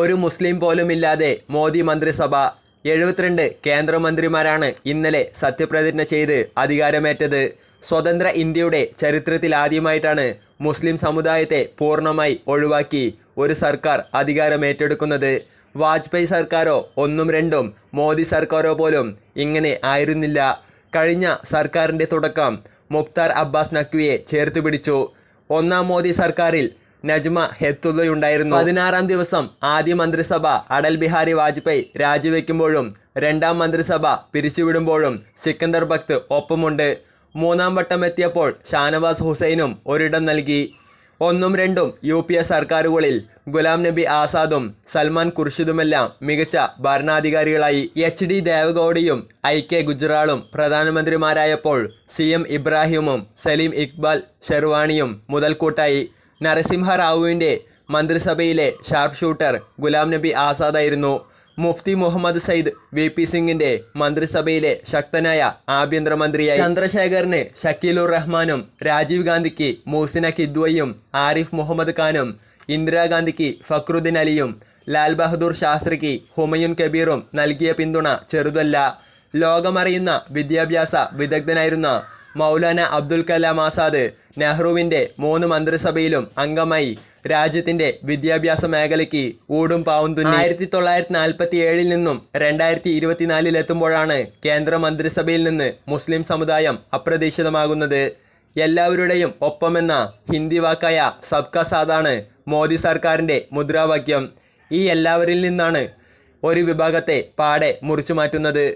ഒരു മുസ്ലിം പോലുമില്ലാതെ മോദി മന്ത്രിസഭ. എഴുപത്തിരണ്ട് കേന്ദ്രമന്ത്രിമാരാണ് ഇന്നലെ സത്യപ്രതിജ്ഞ ചെയ്ത് അധികാരമേറ്റത്. സ്വതന്ത്ര ഇന്ത്യയുടെ ചരിത്രത്തിൽ ആദ്യമായിട്ടാണ് മുസ്ലിം സമുദായത്തെ പൂർണമായി ഒഴിവാക്കി ഒരു സർക്കാർ അധികാരമേറ്റെടുക്കുന്നത്. വാജ്പേയി സർക്കാരോ ഒന്നും രണ്ടും മോദി സർക്കാരോ പോലും ഇങ്ങനെ ആയിരുന്നില്ല. കഴിഞ്ഞ സർക്കാരിന്റെ തുടക്കം മുക്താർ അബ്ബാസ് നഖ്വിയെ ചേർത്ത് പിടിച്ചു. ഒന്നാം മോദി സർക്കാരിൽ നജ്മ ഹെത്തുള്ളയുണ്ടായിരുന്നു പതിനാറാം ദിവസം ആദ്യ മന്ത്രിസഭ അടൽ ബിഹാരി വാജ്പേയി രാജിവെക്കുമ്പോഴും രണ്ടാം മന്ത്രിസഭ പിരിച്ചുവിടുമ്പോഴും സിക്കന്ദർ ഭക്ത് ഒപ്പമുണ്ട്. മൂന്നാം വട്ടം എത്തിയപ്പോൾ ഷാനവാസ് ഹുസൈനും ഒരിടം നൽകി. ഒന്നും രണ്ടും യു പി എ സർക്കാരുകളിൽ ഗുലാം നബി ആസാദും സൽമാൻ ഖുർഷിദുമെല്ലാം മികച്ച ഭരണാധികാരികളായി. എച്ച് ഡി ദേവഗൌഡയും ഐ കെ ഗുജറാളും പ്രധാനമന്ത്രിമാരായപ്പോൾ സി എം ഇബ്രാഹിമും സലീം ഇക്ബാൽ ഷെർവാണിയും മുതൽക്കൂട്ടായി. നരസിംഹ റാവുവിന്റെ മന്ത്രിസഭയിലെ ഷാർപ്പ് ഷൂട്ടർ ഗുലാം നബി ആസാദായിരുന്നു. മുഫ്തി മുഹമ്മദ് സയ്യിദ് വി പി സിംഗിന്റെ മന്ത്രിസഭയിലെ ശക്തനായ ആഭ്യന്തരമന്ത്രിയായി. ചന്ദ്രശേഖറിന് ഷക്കീലുർ റഹ്മാനും രാജീവ് ഗാന്ധിക്ക് മൂസിന കിദ്വയും ആരിഫ് മുഹമ്മദ് ഖാനും ഇന്ദിരാഗാന്ധിക്ക് ഫക്രുദ്ദീൻ അലിയും ലാൽ ബഹദൂർ ശാസ്ത്രിക്ക് ഹുമയുൻ കബീറും നൽകിയ പിന്തുണ ചെറുതല്ല. ലോകമറിയുന്ന വിദ്യാഭ്യാസ വിദഗ്ധനായിരുന്ന മൗലാന അബ്ദുൽ കലാം ആസാദ് നെഹ്റുവിന്റെ മൂന്ന് മന്ത്രിസഭയിലും അംഗമായി രാജ്യത്തിന്റെ വിദ്യാഭ്യാസ മേഖലയ്ക്ക് ഊടും പാവും തുന്നി. ആയിരത്തി തൊള്ളായിരത്തി നാൽപ്പത്തി ഏഴിൽ നിന്നും രണ്ടായിരത്തി ഇരുപത്തിനാലിലെത്തുമ്പോഴാണ് കേന്ദ്ര മന്ത്രിസഭയിൽ നിന്ന് മുസ്ലിം സമുദായം അപ്രതീക്ഷിതമാകുന്നത്. എല്ലാവരുടെയും ഒപ്പമെന്ന ഹിന്ദി വാക്കായ സബ്കാ സാദാണ് മോദി സർക്കാരിന്റെ മുദ്രാവാക്യം. ഈ എല്ലാവരിൽ നിന്നാണ് ഒരു വിഭാഗത്തെ പാടെ മുറിച്ചു മാറ്റുന്നത്.